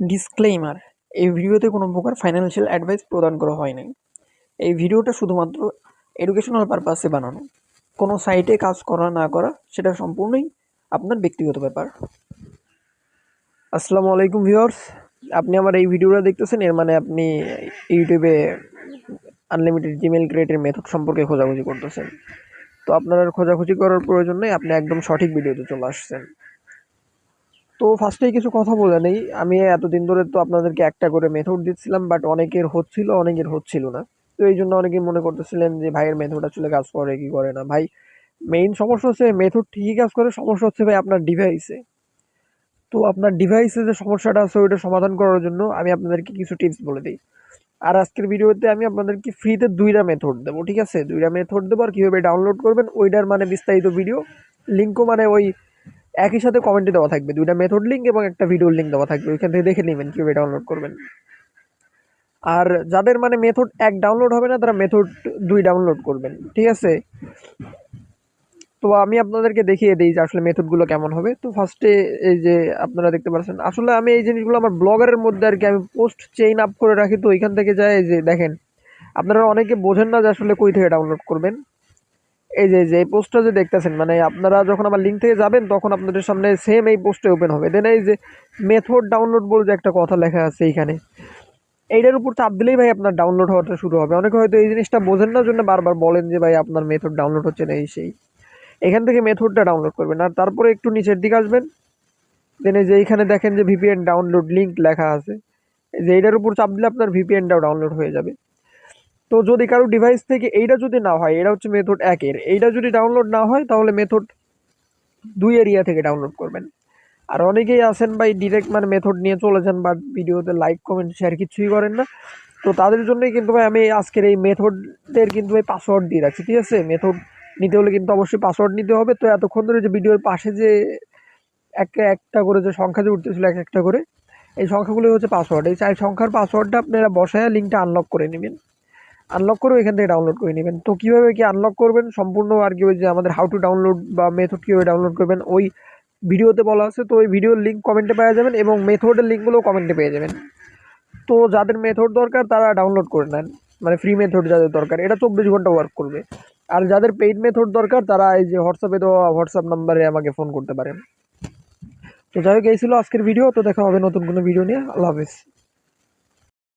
Disclaimer এই ভিডিওতে কোনো প্রকার ফাইন্যান্সিয়াল অ্যাডভাইস প্রদান করা হয় নাই। এই ভিডিওটা শুধুমাত্র এডুকেশনাল পারপাসে বানানো। কোনো সাইটে কাজ করা না করা, সেটা সম্পূর্ণই আপনার ব্যক্তিগত ব্যাপার। আসসালামু আলাইকুম ভিউয়ার্স আপনি আমার এই ভিডিওটা দেখতেছেন, এর মানে আপনি ইউটিউবে আনলিমিটেড জিমেল ক্রিয়েটের মেথড সম্পর্কে খোঁজাখুঁজি করতেছেন। তো আপনার খোঁজাখুঁজি করার প্রয়োজন নেই, আপনি একদম সঠিক ভিডিওতে চলে আসছেন। তো ফার্স্টেই কিছু কথা বলে নেই। আমি এতদিন ধরে তো আপনাদেরকে একটা করে মেথড দিচ্ছিলাম বাট অনেকের হচ্ছিল অনেকের হচ্ছিল না। তো এই জন্য অনেকেই মনে করতেছিলেন যে, ভাইয়ের মেথড আসলে কাজ করে, কি করে না? ভাই মেইন সমস্যা হচ্ছে মেথড ঠিকই কাজ করে, সমস্যা হচ্ছে ভাই আপনার ডিভাইসে তো আপনার ডিভাইসে যে সমস্যাটা আছে, ওইটা সমাধান করার জন্য আমি আপনাদেরকে কিছু টিপস বলে দিই। আর আজকের ভিডিওতে আমি আপনাদেরকে ফ্রিতে দুইটা মেথড দেবো, ঠিক আছে? দুইটা মেথড দেবো, আর কীভাবে ডাউনলোড করবেন, ওইটার মানে বিস্তারিত ভিডিও লিঙ্কও মানে ওই একই সাথে কমেন্টে দেওয়া থাকবে। দুইটা মেথড লিঙ্ক এবং একটা ভিডিওর লিঙ্ক দেওয়া থাকবে। ওইখান থেকে দেখে নেবেন কীভাবে ডাউনলোড করবেন। আর যাদের মানে মেথড এক ডাউনলোড হবে না, তারা মেথড দুই ডাউনলোড করবেন। ঠিক আছে? তো আমি আপনাদেরকে দেখিয়ে দিই যে আসলে মেথডগুলো কেমন হবে। তো ফার্স্টে এই যে আপনারা দেখতে পাচ্ছেন, আসলে আমি এই জিনিসগুলো আমার ব্লগারের মধ্যে আর কি আমি পোস্ট চেইন আপ করে রাখি। তো ওইখান থেকে যায় যে দেখেন, আপনারা অনেকে বোঝেন না যে আসলে কই থেকে ডাউনলোড করবেন। এই যে যে এই পোস্টটা যে দেখতেছেন মানে আপনারা যখন আমার লিঙ্ক থেকে যাবেন, তখন আপনাদের সামনে সেম এই পোস্টে ওপেন হবে। দেন এই যে মেথড ডাউনলোড বলে যে একটা কথা লেখা আছে এইখানে, এইটার উপর চাপ দিলেই ভাই আপনার ডাউনলোড হওয়াটা শুরু হবে। অনেকে হয়তো এই জিনিসটা বোঝেন না, জন্য বারবার বলেন যে ভাই আপনার মেথড ডাউনলোড হচ্ছে না, এই সেই। এখান থেকে মেথডটা ডাউনলোড করবেন। আর তারপরে একটু নিচের দিকে আসবেন। দেন এই যে এইখানে দেখেন যে ভিপিএন ডাউনলোড লিঙ্ক লেখা আছে। যে এইটার উপর চাপ দিলে আপনার ভিপিএনটাও ডাউনলোড হয়ে যাবে। তো যদি কারও ডিভাইস থেকে এইটা যদি না হয় এটা হচ্ছে মেথড একের এইটা যদি ডাউনলোড না হয়, তাহলে মেথড দুই এরিয়া থেকে ডাউনলোড করবেন। আর অনেকেই আছেন ভাই ডিরেক্ট মানে মেথড নিয়ে চলে যান ভিডিওতে লাইক কমেন্ট শেয়ার কিছুই করেন না। তো তাদের জন্যই কিন্তু ভাই, আমি আজকের এই মেথডের কিন্তু ভাই পাসওয়ার্ড দিয়ে রাখছি, ঠিক আছে? মেথড নিতে হলে কিন্তু অবশ্যই পাসওয়ার্ড নিতে হবে। তো এতক্ষণ ধরে যে ভিডিওর পাশে যে একটা একটা করে যে সংখ্যা যে উঠতেছিল, এক একটা করে, এই সংখ্যাগুলোই হচ্ছে পাসওয়ার্ড এই চার সংখ্যার পাসওয়ার্ডটা আপনারা বসায় লিঙ্কটা আনলক করে নেবেন। আনলক করে এখান থেকে ডাউনলোড করে নেবেন। তো কীভাবে কি আনলক করবেন? সম্পূর্ণ আর কি ওই যে আমাদের হাউ টু ডাউনলোড বা মেথড কীভাবে ডাউনলোড করবেন, ওই ভিডিওতে বলা আছে। তো ওই ভিডিওর লিঙ্ক কমেন্টে পেয়ে যাবেন এবং মেথডের লিঙ্কগুলোও কমেন্টে পেয়ে যাবেন। তো যাদের মেথড দরকার, তারা ডাউনলোড করে নেন। মানে ফ্রি মেথড যাদের দরকার, এটা চব্বিশ ঘণ্টা ওয়ার্ক করবে। আর যাদের পেইড মেথড দরকার, তারা এই যে হোয়াটসঅ্যাপে দেওয়া হোয়াটসঅ্যাপ নাম্বারে আমাকে ফোন করতে পারেন। তো যাই হোক, এই ছিল আজকের ভিডিও তো দেখা হবে নতুন কোনো ভিডিও নিয়ে। আল্লাহ হাফিজ।